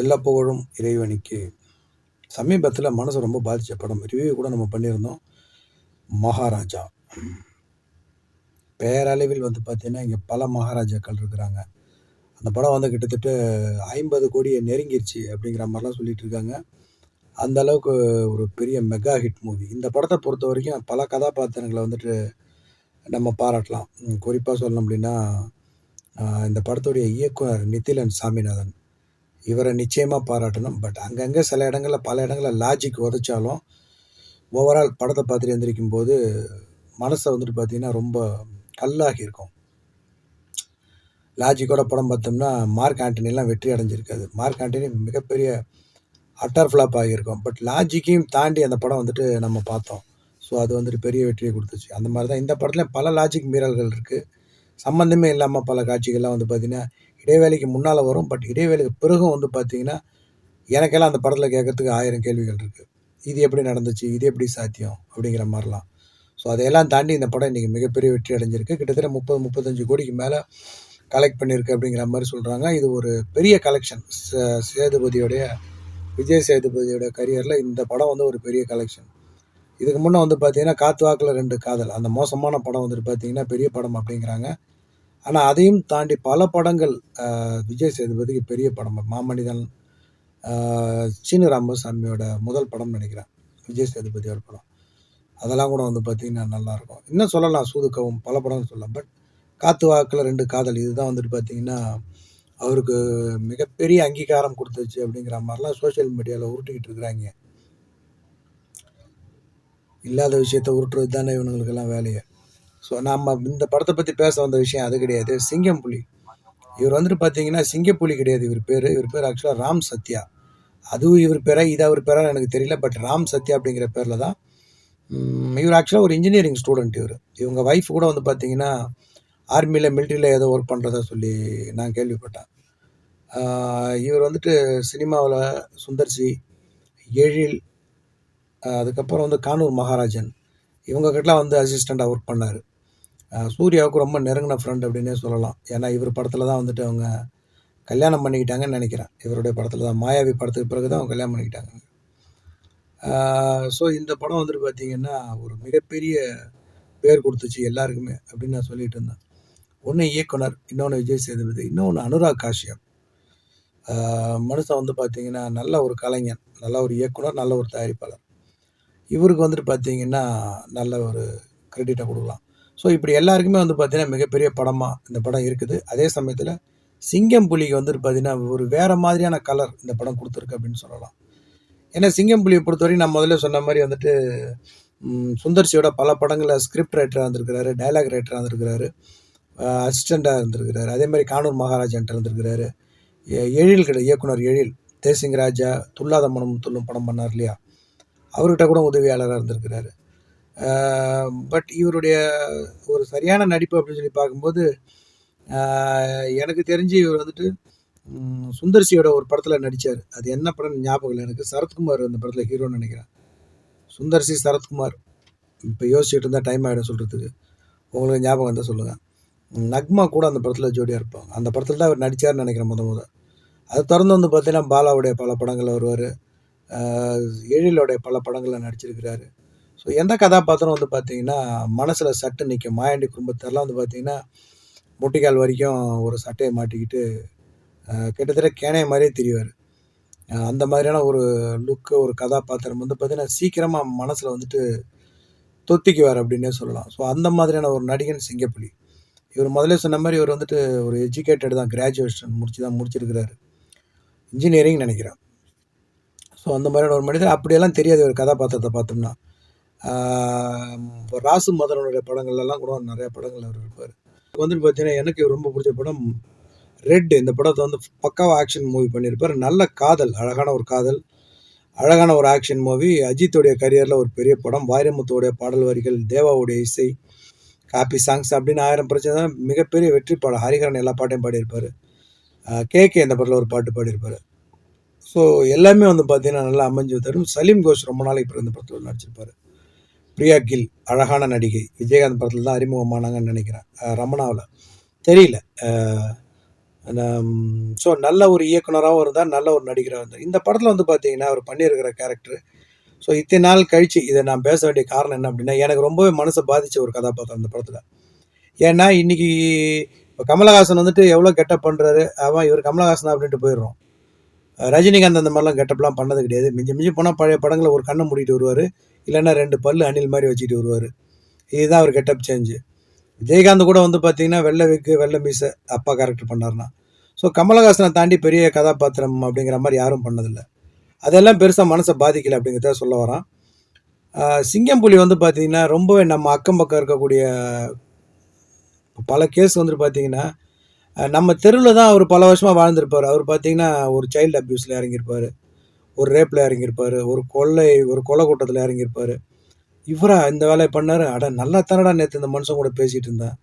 எல்லா புகழும் இறைவனுக்கு. சமீபத்தில் மனசு ரொம்ப பாதித்த படம். ரிவ்யூ கூட நம்ம பண்ணியிருந்தோம். மகாராஜா. பேரளவில் வந்து பார்த்தீங்கன்னா இங்கே பல மகாராஜாக்கள் இருக்கிறாங்க. அந்த படம் வந்து கிட்டத்தட்ட ஐம்பது கோடியை நெருங்கிருச்சு அப்படிங்கிற மாதிரிலாம் சொல்லிட்டு இருக்காங்க. அந்த அளவுக்கு ஒரு பெரிய மெகா ஹிட் மூவி இந்த படத்தை பொறுத்த வரைக்கும் பல கதாபாத்திரங்களை வந்துட்டு நம்ம பாராட்டலாம். குறிப்பாக சொல்லணும் அப்படின்னா இந்த படத்துடைய இயக்குனர் நித்திலன் சாமிநாதன். இவரை நிச்சயமாக பாராட்டணும். பட் அங்கங்கே சில இடங்களில் பல இடங்களில் லாஜிக் உதைச்சாலும் ஓவரால் படத்தை பார்த்துட்டு எந்திரிக்கும் போது மனசை வந்துட்டு பார்த்தீங்கன்னா ரொம்ப கல்லாகி இருக்கும். லாஜிக்கோட படம் பார்த்தோம்னா மார்க் ஆண்டனிலாம் வெற்றி அடைஞ்சிருக்காது மார்க் ஆண்டனி மிகப்பெரிய அட்டர் ஃப்ளாப் ஆகியிருக்கும். பட் லாஜிக்கையும் தாண்டி அந்த படம் வந்துட்டு நம்ம பார்த்தோம். ஸோ அது வந்துட்டு பெரிய வெற்றியை கொடுத்துச்சு. அந்த மாதிரி தான் இந்த படத்தில் பல லாஜிக் மீறல்கள் இருக்குது சம்மந்தமே இல்லாமல் பல காட்சிகள்லாம் வந்து பார்த்திங்கன்னா இடைவேளைக்கு முன்னால் வரும். பட் இடைவேளைக்கு பிறகும் வந்து பார்த்திங்கன்னா எனக்கெல்லாம் அந்த படத்தில் கேட்கறதுக்கு ஆயிரம் கேள்விகள் இருக்குது இது எப்படி நடந்துச்சு? இது எப்படி சாத்தியம்? அப்படிங்கிற மாதிரிலாம் ஸோ அதையெல்லாம் தாண்டி இந்த படம் இன்றைக்கி மிகப்பெரிய வெற்றி அடைஞ்சிருக்கு. கிட்டத்தட்ட முப்பது முப்பத்தஞ்சு கோடிக்கு மேலே கலெக்ட் பண்ணியிருக்கு அப்படிங்கிற மாதிரி சொல்கிறாங்க இது ஒரு பெரிய கலெக்ஷன் சேதுபதியோடைய விஜய் சேதுபதியோட கரியரில் இந்த படம் வந்து ஒரு பெரிய கலெக்ஷன் இதுக்கு முன்னே வந்து பார்த்தீங்கன்னா காத்து வாக்கில் ரெண்டு காதல். அந்த மோசமான படம் வந்துட்டு பார்த்தீங்கன்னா பெரிய படம் அப்படிங்கிறாங்க. ஆனால் அதையும் தாண்டி பல படங்கள் விஜய் சேதுபதிக்கு பெரிய படம். மாமனிதன் சீனு ராமசாமியோட முதல் படம் நினைக்கிறேன். விஜய் சேதுபதியோட படம். அதெல்லாம் கூட வந்து பார்த்திங்கன்னா நல்லாயிருக்கும். இன்னும் சொல்லலாம் சூதுக்கவும் பல படம் சொல்லலாம். பட் காத்து வாக்கில் ரெண்டு காதல். இதுதான் வந்துட்டு பார்த்தீங்கன்னா அவருக்கு மிகப்பெரிய அங்கீகாரம் கொடுத்துச்சு அப்படிங்கிற மாதிரிலாம் சோஷியல் மீடியாவில் உருட்டிக்கிட்டு இருக்கிறாங்க. இல்லாத விஷயத்த உருட்டுறது தானே இவங்களுக்கெல்லாம் வேலையை. ஸோ நம்ம இந்த படத்தை பற்றி பேச வந்த விஷயம் அது கிடையாது. சிங்கம் புலி இவர் வந்துட்டு பார்த்தீங்கன்னா சிங்கப்புலி கிடையாது. இவர் பேர் இவர் பேர் ஆக்சுவலாக ராம் சத்யா. அதுவும் இவர் பேரா இது அவர் பேரா எனக்கு தெரியல. பட் ராம் சத்யா அப்படிங்கிற பேரில் தான் இவர் ஆக்சுவலாக ஒரு இன்ஜினியரிங் ஸ்டூடெண்ட் இவர். இவங்க ஒய்ஃப் கூட வந்து பார்த்தீங்கன்னா ஆர்மியில் மிலிட்ரியில் ஏதோ ஒர்க் பண்ணுறதா சொல்லி நான் கேள்விப்பட்டேன். இவர் வந்துட்டு சினிமாவில் சுந்தர்சி எழில் அதுக்கப்புறம் வந்து கானூர் மகாராஜன். இவங்ககிட்டலாம் வந்து அசிஸ்டண்ட்டாக ஒர்க் பண்ணார். சூர்யாவுக்கு ரொம்ப நெருங்கின ஃப்ரெண்ட் அப்படின்னே சொல்லலாம். ஏன்னா இவர் படத்தில் தான் வந்துட்டு அவங்க கல்யாணம் பண்ணிக்கிட்டாங்கன்னு நினைக்கிறேன். இவருடைய படத்தில் தான். மாயாவி படத்துக்கு பிறகு தான் அவங்க கல்யாணம் பண்ணிக்கிட்டாங்க. ஸோ இந்த படம் வந்துட்டு பார்த்திங்கன்னா ஒரு மிகப்பெரிய பேர் கொடுத்துச்சு எல்லாருக்குமே அப்படின்னு நான் சொல்லிட்டு இருந்தேன். ஒன்று இயக்குனர் இன்னொன்று விஜய் சேதுபதி இன்னொன்று அனுராக் காஷ்யப் மனுஷன் வந்து பார்த்திங்கன்னா நல்ல ஒரு கலைஞன் நல்ல ஒரு இயக்குனர் நல்ல ஒரு தயாரிப்பாளர். இவருக்கு வந்துட்டு பார்த்தீங்கன்னா நல்ல ஒரு கிரெடிட்டை கொடுக்கலாம். ஸோ இப்படி எல்லாருக்குமே வந்து பார்த்தீங்கன்னா மிகப்பெரிய படமாக இந்த படம் இருக்குது. அதே சமயத்தில் சிங்கம் புலிக்கு வந்துட்டு பார்த்தீங்கன்னா ஒரு வேறு மாதிரியான கலர் இந்த படம் கொடுத்துருக்கு அப்படின்னு சொல்லலாம். ஏன்னா சிங்கம் புலியை பொறுத்தவரைக்கும் நான் முதல்ல சொன்ன மாதிரி வந்துட்டு சுந்தர்சியோட பல படங்களில் ஸ்கிரிப்ட் ரைட்டராக இருந்திருக்கிறாரு டைலாக் ரைட்டராக இருந்திருக்கிறாரு அசிஸ்டண்ட்டாக இருந்திருக்கிறாரு. அதே மாதிரி கானூர் மகாராஜன்ட்டு இருந்திருக்கிறாரு. எழில் கிடையாது இயக்குனர் எழில் தேசிங் ராஜா துல்லாத மனம் துள்ளும் படம் பண்ணார் இல்லையா? அவர்கிட்ட கூட உதவியாளராக இருந்திருக்கிறாரு. பட் இவருடைய ஒரு சரியான நடிப்பு அப்படின்னு சொல்லி பார்க்கும்போது எனக்கு தெரிஞ்சு இவர் வந்துட்டு சுந்தர்சியோட ஒரு படத்தில் நடித்தார் அது என்ன படம் ஞாபகம் இல்லை எனக்கு. சரத்குமார் அந்த படத்தில் ஹீரோன்னு நினைக்கிறேன். சுந்தர்சி சரத்குமார். இப்போ யோசிச்சுட்டு இருந்தால் டைம் ஆகிடும் சொல்கிறதுக்கு உங்களுக்கு ஞாபகம் இருந்தால் சொல்லுங்கள் நக்மா கூட அந்த படத்தில் ஜோடியாக இருப்பாங்க. அந்த படத்தில் தான் அவர் நடித்தார்னு நினைக்கிறேன் முத முத. அது திறந்து வந்து பார்த்தீங்கன்னா பாலாவுடைய பல படங்களில் வருவார். எழிலோடைய பல படங்களில் நடிச்சிருக்கிறாரு. ஸோ எந்த கதாபாத்திரம் வந்து பார்த்தீங்கன்னா மனசில் சட்டு நிற்கும் மாயாண்டி குடும்பத்தெல்லாம் வந்து பார்த்தீங்கன்னா முட்டிக்கால் வரைக்கும் ஒரு சட்டையை மாட்டிக்கிட்டு கிட்டத்தட்ட கேனைய மாதிரியே தெரிவார். அந்த மாதிரியான ஒரு லுக்கு ஒரு கதாபாத்திரம் வந்து பார்த்தீங்கன்னா சீக்கிரமாக மனசில் வந்துட்டு தொத்திக்குவார் அப்படின்னே சொல்லலாம். ஸோ அந்த மாதிரியான ஒரு நடிகன் சிங்கப்புலி. இவர் முதல்ல சொன்ன மாதிரி இவர் வந்துட்டு ஒரு எஜுகேட்டட் தான் கிராஜுவேஷன் முடிச்சு தான் முடிச்சிருக்கிறாரு. இன்ஜினியரிங் நினைக்கிறேன். ஸோ அந்த மாதிரியான ஒரு மனிதர் அப்படியெல்லாம் தெரியாது ஒரு கதாபாத்திரத்தை பார்த்தோம்னா. இப்போ ராசு மதனனுடைய படங்கள்லாம் கூட நிறைய படங்கள் அவர் இருப்பார் வந்துட்டு பார்த்தீங்கன்னா எனக்கு ரொம்ப பிடிச்ச படம் ரெட் இந்த படத்தை வந்து பக்காவாக ஆக்ஷன் மூவி பண்ணியிருப்பார். நல்ல காதல் அழகான ஒரு காதல் அழகான ஒரு ஆக்ஷன் மூவி அஜித்துடைய கரியரில் ஒரு பெரிய படம். வாரியமுத்துடைய பாடல் வரிகள் தேவாவுடைய இசை காப்பி சாங்ஸ் அப்படின்னு ஆயிரம் பிரச்சனை. தான் மிகப்பெரிய வெற்றி பாடம். ஹரிகரன் எல்லா பாட்டையும் பாடியிருப்பார். கே கே இந்த படத்தில் ஒரு பாட்டு பாடியிருப்பார். ஸோ எல்லாமே வந்து பார்த்தீங்கன்னா நல்லா அமைஞ்சு தரும் சலீம் கோஷ் ரொம்ப நாளைக்கு பிறகு இந்த படத்தில் நடிச்சிருப்பார். பிரியா கில் அழகான நடிகை. விஜயகாந்த் படத்தில் தான் அறிமுகமானாங்கன்னு நினைக்கிறேன். ரமணாவில் தெரியல. ஸோ நல்ல ஒரு இயக்குனராகவும் இருந்தார் நல்ல ஒரு நடிகராக இருந்தார் இந்த படத்தில் வந்து பார்த்தீங்கன்னா அவர் பண்ணியிருக்கிற கேரக்டர் ஸோ இத்தனை நாள் கழித்து இதை நான் பேச வேண்டிய காரணம் என்ன அப்படின்னா எனக்கு ரொம்பவே மனசை பாதித்த ஒரு கதாபாத்திரம் அந்த படத்தில். ஏன்னா இன்னைக்கு இப்போ கமலஹாசன் வந்துட்டு எவ்வளோ கெட்டப் பண்ணுறாரு அவன் இவர் கமலஹாசன் அப்படின்ட்டு போயிடுறோம். ரஜினிகாந்த் அந்த மாதிரிலாம் கெட்டப்லாம் பண்ணது கிடையாது. மிஞ்சி மிஞ்சி போனால் பழைய படங்களை ஒரு கண்ணை மூடிட்டு வருவார். இல்லைன்னா ரெண்டு பல்லு அணில் மாதிரி வச்சுட்டு வருவார். இதுதான் அவர் கெட்டப் சேஞ்சு விஜயகாந்த் கூட வந்து பார்த்தீங்கன்னா வெள்ளை விக்கு வெள்ளை மீசை அப்பா கேரக்டர் பண்ணார்னா ஸோ கமலஹாசனை தாண்டி பெரிய கதாபாத்திரம் அப்படிங்கிற மாதிரி யாரும் பண்ணதில்லை. அதெல்லாம் பெருசாக மனசை பாதிக்கலை அப்படிங்கிறத சொல்ல வரான். சிங்கம் புலி வந்து பார்த்தீங்கன்னா ரொம்பவே நம்ம அக்கம் பக்கம் இருக்கக்கூடிய பல கேஸ் வந்துட்டு பார்த்தீங்கன்னா நம்ம தெருவில் தான் அவர் பல வருஷமாக வாழ்ந்திருப்பார். அவர் பார்த்தீங்கன்னா ஒரு சைல்டு அப்யூஸில் இறங்கியிருப்பார். ஒரு ரேப்பில் இறங்கியிருப்பார். ஒரு கொள்ளை ஒரு கொலை கூட்டத்தில் இறங்கியிருப்பார். இவரா இந்த வேலையை பண்ணார். அட நல்லா தானடா நேற்று இந்த மனுஷன் கூட பேசிகிட்டு இருந்தேன்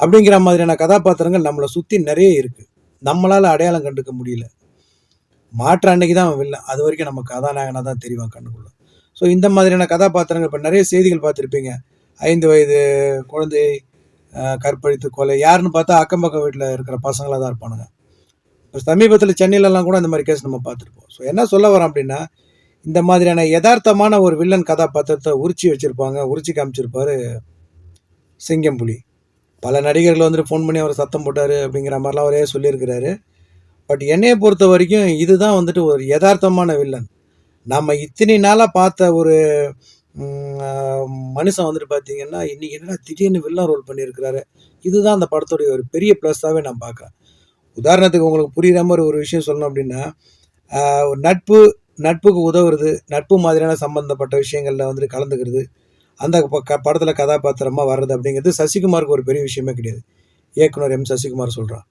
அப்படிங்கிற மாதிரியான கதாபாத்திரங்கள் நம்மளை சுற்றி நிறைய இருக்குது நம்மளால் அடையாளம் கண்டுக்க முடியல. மாற்ற அன்னைக்கு தான் அவன் இல்லை அது வரைக்கும் நம்ம கதாநாயகனாக தான் தெரிவான் கண்ணுக்குள்ள. ஸோ இந்த மாதிரியான கதாபாத்திரங்கள் இப்போ நிறைய செய்திகள் பார்த்துருப்பீங்க. ஐந்து வயது குழந்தை கற்பழித்து கொலை. யாருன்னு பார்த்தா அக்கம் பக்கம் வீட்டில் இருக்கிற பசங்களாக தான் இருப்பானுங்க. இப்போ சமீபத்தில் சென்னையிலலாம் கூட இந்த மாதிரி கேஸ் நம்ம பார்த்துருப்போம். ஸோ என்ன சொல்ல வரோம் அப்படின்னா இந்த மாதிரியான யதார்த்தமான ஒரு வில்லன் கதாபாத்திரத்தை உரிச்சி வச்சுருப்பாங்க உரிச்சி காமிச்சிருப்பார் சிங்கம் புலி பல நடிகர்கள் வந்துட்டு ஃபோன் பண்ணி அவர் சத்தம் போட்டார் அப்படிங்கிற மாதிரிலாம் அவரே சொல்லியிருக்கிறாரு. பட் என்னையை பொறுத்த வரைக்கும் இதுதான் வந்துட்டு ஒரு யதார்த்தமான வில்லன் நம்ம இத்தனை நாளாக பார்த்த ஒரு மனுஷன் வந்துட்டு பார்த்தீங்கன்னா இன்றைக்கி என்னடா திடீர்னு வில்லன் ரோல் பண்ணியிருக்கிறாரு? இதுதான் அந்த படத்துடைய ஒரு பெரிய ப்ளஸ்ஸாகவே நான் பார்க்குறேன். உதாரணத்துக்கு உங்களுக்கு புரிகிற மாதிரி ஒரு விஷயம் சொல்லணும் அப்படின்னா ஒரு நட்பு நட்புக்கு உதவுறது நட்பு மாதிரியான சம்மந்தப்பட்ட விஷயங்களில் வந்துட்டு கலந்துக்கிறது அந்த படத்தில் கதாபாத்திரமாக வர்றது அப்படிங்கிறது சசிகுமாருக்கு ஒரு பெரிய விஷயமே கிடையாது. இயக்குனர் எம். சசிகுமார் சொல்கிறான்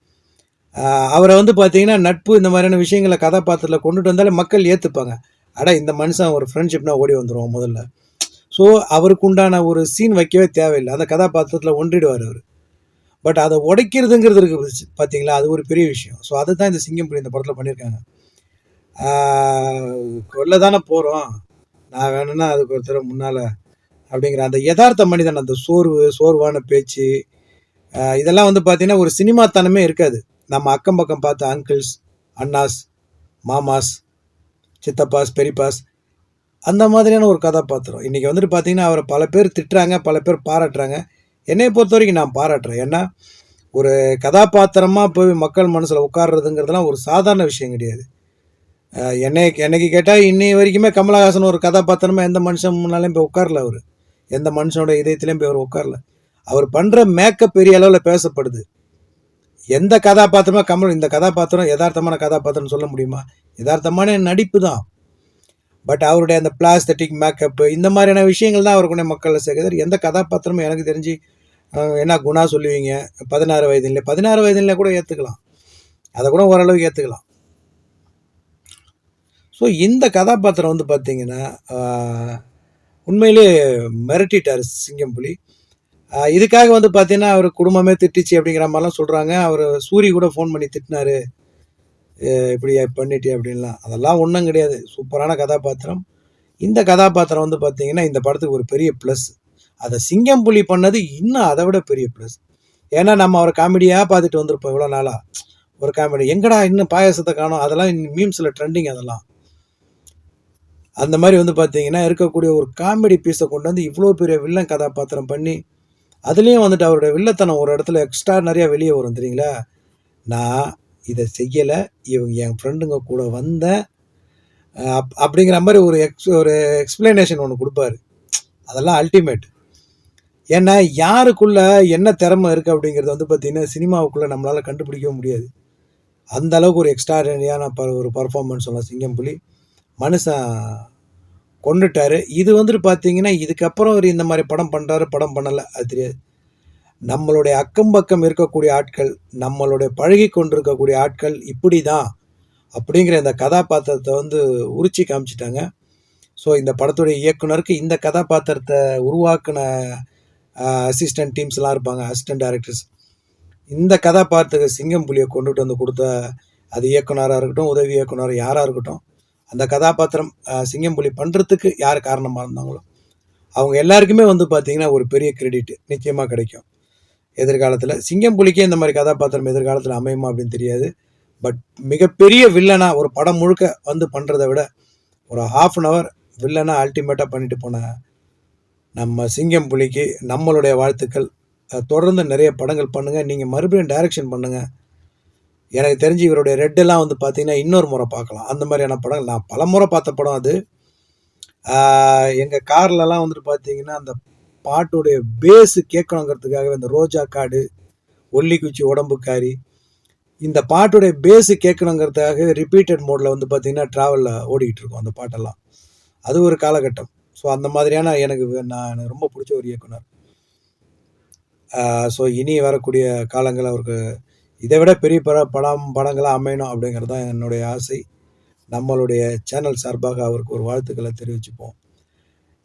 அவரை வந்து பார்த்தீங்கன்னா நட்பு இந்த மாதிரியான விஷயங்களை கதாபாத்திரத்தில் கொண்டுட்டு வந்தாலே மக்கள் ஏற்றுப்பாங்க அடா இந்த மனுஷன் ஒரு ஃப்ரெண்ட்ஷிப்னா ஓடி வந்துடுவோம் முதல்ல. ஸோ அவருக்கு உண்டான ஒரு சீன் வைக்கவே தேவையில்லை. அந்த கதாபாத்திரத்தில் ஒன்றிடுவார் அவர். பட் அதை உடைக்கிறதுங்கிறது இருக்கு பார்த்தீங்களா அது ஒரு பெரிய விஷயம். ஸோ அதை தான் இந்த சிங்கம் புலி இந்த படத்தில் பண்ணியிருக்காங்க ஆஹ் கொல்ல தானே போகிறோம் நான் வேணும்னா அதுக்கு ஒருத்தர் முன்னால் அப்படிங்கிற அந்த யதார்த்த மனிதன் அந்த சோர்வு சோர்வான பேச்சு இதெல்லாம் வந்து பார்த்தீங்கன்னா ஒரு சினிமாத்தனமே இருக்காது. நம்ம அக்கம் பக்கம் பார்த்த அங்கிள்ஸ் அண்ணாஸ் மாமாஸ் சித்தப்பாஸ் பெரியப்பாஸ் அந்த மாதிரியான ஒரு கதாபாத்திரம் இன்றைக்கி வந்துட்டு பார்த்தீங்கன்னா அவரை பல பேர் திட்டுறாங்க பல பேர் பாராட்டுறாங்க. என்னை பொறுத்த வரைக்கும் நான் பாராட்டுறேன். ஏன்னா ஒரு கதாபாத்திரமாக போய் மக்கள் மனசில் உட்கார்றதுங்கிறதுலாம் ஒரு சாதாரண விஷயம் கிடையாது. என்னை என்னைக்கு கேட்டால் இன்னை வரைக்குமே கமலஹாசன் ஒரு கதாபாத்திரமாக எந்த மனுஷன் முன்னாலையும் போய் உட்காரல அவர். எந்த மனுஷனோட இதயத்துலேயும் போய் அவர் உட்காரல. அவர் பண்ணுற மேக்கப் பெரிய அளவில் பேசப்படுது. எந்த கதாபாத்திரமா கமல் இந்த கதாபாத்திரம் யதார்த்தமான கதாபாத்திரம்னு சொல்ல முடியுமா? யதார்த்தமான நடிப்பு தான். பட் அவருடைய அந்த பிளாஸ்தட்டிக் மேக்கப்பு இந்த மாதிரியான விஷயங்கள் தான் அவருக்குடைய மக்களை சேர்க்குது. எந்த கதாபாத்திரமும் எனக்கு தெரிஞ்சு என்ன குணா சொல்லுவீங்க? பதினாறு வயதிலே பதினாறு வயதிலே கூட ஏற்றுக்கலாம் அதை கூட ஓரளவுக்கு ஏற்றுக்கலாம் ஸோ இந்த கதாபாத்திரம் வந்து பார்த்திங்கன்னா உண்மையிலே மிரட்டிட்டார் சிங்கம் புலி இதுக்காக வந்து பார்த்தீங்கன்னா அவர் குடும்பமே திட்டுச்சு அப்படிங்கிற மாதிரிலாம் சொல்கிறாங்க அவர் சூரி கூட ஃபோன் பண்ணி திட்டினாரு. இப்படி பண்ணிட்டே அப்படின்லாம். அதெல்லாம் ஒன்றும் கிடையாது. சூப்பரான கதாபாத்திரம். இந்த கதாபாத்திரம் வந்து பார்த்தீங்கன்னா இந்த படத்துக்கு ஒரு பெரிய ப்ளஸ் அதை சிங்கம் புலி பண்ணது இன்னும் அதை விட பெரிய ப்ளஸ் ஏன்னா நம்ம அவரை காமெடியாக பார்த்துட்டு வந்திருப்போம் இவ்வளோ நாளாக ஒரு காமெடி எங்கடா இன்னும் பாயாசத்தை காணும்? அதெல்லாம் மீம்ஸில் ட்ரெண்டிங் அதெல்லாம். அந்த மாதிரி வந்து பார்த்தீங்கன்னா இருக்கக்கூடிய ஒரு காமெடி பீஸை கொண்டு வந்து இவ்வளோ பெரிய வில்லன் கதாபாத்திரம் பண்ணி அதுலேயும் வந்துட்டு அவருடைய வில்லத்தனம் ஒரு இடத்துல எக்ஸ்ட்ரா நிறையா வெளியே வரும் தெரியுங்களா? நான் இதை செய்யலை. இவங்க என் ஃப்ரெண்டுங்க கூட வந்தேன் அப் அப்படிங்கிற மாதிரி ஒரு எக்ஸ் ஒரு எக்ஸ்பிளனேஷன் ஒன்று கொடுப்பாரு. அதெல்லாம் அல்டிமேட் ஏன்னா யாருக்குள்ள என்ன திறமை இருக்குது அப்படிங்கிறது வந்து பார்த்திங்கன்னா சினிமாவுக்குள்ளே நம்மளால் கண்டுபிடிக்க முடியாது. அந்த அளவுக்கு ஒரு எக்ஸ்ட்ராடனரியான ப ஒரு பர்ஃபார்மன்ஸ் சொல்லலாம் சிங்கம் புலி மனுஷன் கொண்டுட்டாரு. இது வந்துட்டு பார்த்தீங்கன்னா இதுக்கப்புறம் அவர் இந்த மாதிரி படம் பண்ணுறாரு படம் பண்ணலை. அது தெரியாது. நம்மளுடைய அக்கம் பக்கம் இருக்கக்கூடிய ஆட்கள் நம்மளுடைய பழகி கொண்டிருக்கக்கூடிய ஆட்கள் இப்படி தான் அப்படிங்கிற இந்த கதாபாத்திரத்தை வந்து உரிச்சி காமிச்சிட்டாங்க. ஸோ இந்த படத்துடைய இயக்குனருக்கு இந்த கதாபாத்திரத்தை உருவாக்கின அசிஸ்டன்ட் டீம்ஸ்லாம் இருப்பாங்க அசிஸ்டன்ட் டைரக்டர்ஸ் இந்த கதாபாத்திரத்துக்கு சிங்கம் புலியை கொண்டுட்டு வந்து கொடுத்த அது இயக்குனராக இருக்கட்டும் உதவி இயக்குனர் யாராக இருக்கட்டும் அந்த கதாபாத்திரம் சிங்கம் புலி பண்ணுறதுக்கு யார் காரணமாக இருந்தாங்களோ அவங்க எல்லாருக்குமே வந்து பார்த்திங்கன்னா ஒரு பெரிய கிரெடிட் நிச்சயமாக கிடைக்கும். எதிர்காலத்தில். சிங்கம் புலிக்கே இந்த மாதிரி கதாபாத்திரம் எதிர்காலத்தில் அமையுமா அப்படின்னு தெரியாது. பட் மிகப்பெரிய வில்லனாக ஒரு படம் முழுக்க வந்து பண்ணுறதை விட ஒரு ஹாஃப் அன் ஹவர் வில்லனாக அல்டிமேட்டாக பண்ணிட்டு போன நம்ம சிங்கம் புலிக்கு நம்மளுடைய வாழ்த்துக்கள். தொடர்ந்து நிறைய படங்கள் பண்ணுங்கள் நீங்கள் மறுபடியும் டைரக்ஷன் பண்ணுங்கள் எனக்கு தெரிஞ்சு இவருடைய ரெட்டெல்லாம் வந்து பார்த்தீங்கன்னா இன்னொரு முறை பார்க்கலாம். அந்த மாதிரியான படங்கள் நான் பல முறை பார்த்த படம் அது. எங்கள் கார்லலாம் வந்துட்டு பார்த்தீங்கன்னா அந்த பாட்டுடைய பேஸு கேட்கணுங்கிறதுக்காகவே இந்த ரோஜா காடு ஒல்லிக்குச்சி உடம்புக்காரி இந்த பாட்டுடைய பேஸு கேட்கணுங்கிறதுக்காக ரிப்பீட்டட் மோடில் வந்து பார்த்திங்கன்னா ட்ராவலில் ஓடிக்கிட்டு இருக்கும் அந்த பாட்டெல்லாம். அது ஒரு காலகட்டம். ஸோ அந்த மாதிரியான எனக்கு நான் எனக்கு ரொம்ப பிடிச்ச ஒரு இயக்குனர். ஸோ இனி வரக்கூடிய காலங்களில் அவருக்கு இதை விட பெரிய பட படம் படங்களாக அமையணும் அப்படிங்கிறது தான் என்னுடைய ஆசை. நம்மளுடைய சேனல் சார்பாக அவருக்கு ஒரு வாழ்த்துக்களை தெரிவிச்சுப்போம்.